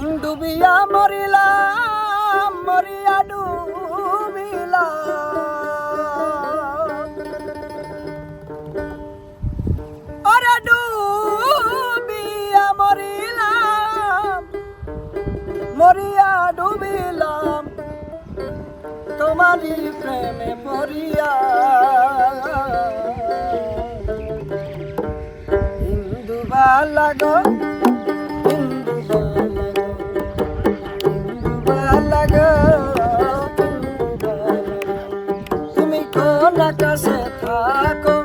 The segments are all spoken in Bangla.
ডুবিয়া মরিলাম মরিয়া ডুবিলাম আরে প্রেমে মরিয়া হিন্দু লাগ আমার কাছে থাকো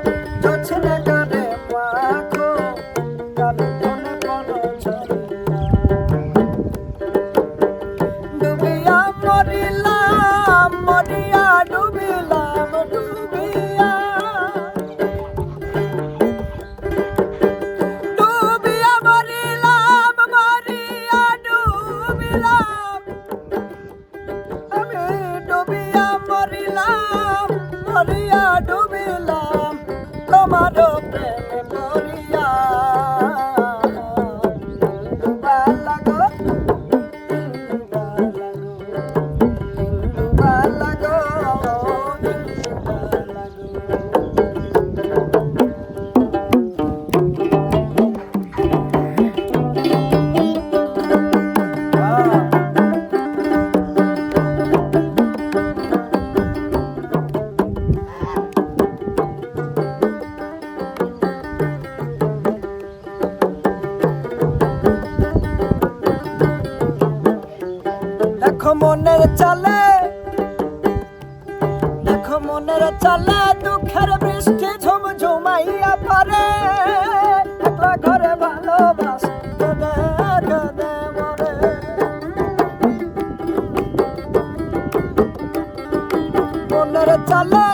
দেখো মনের চলে। দেখো মনের চলে দুঃখের বৃষ্টি ঝুমঝুমাইয়া পারে একলা ঘরে ভালোবাসতে দে মরে মনের চলে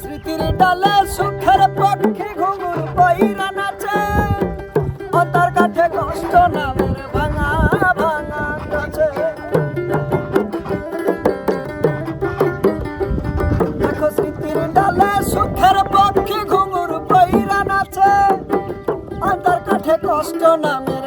স্মৃতির ডালে সুখের পক্ষে ঘুঘুর কইরা নাচে। অন্তর কাঠে কষ্ট নামের ভাঙা ভাঙা নাচে। দেখো স্মৃতির ডালে সুখের পক্ষে ঘুঘুর কইরা নাচে। অন্তর কাঠে কষ্ট নামে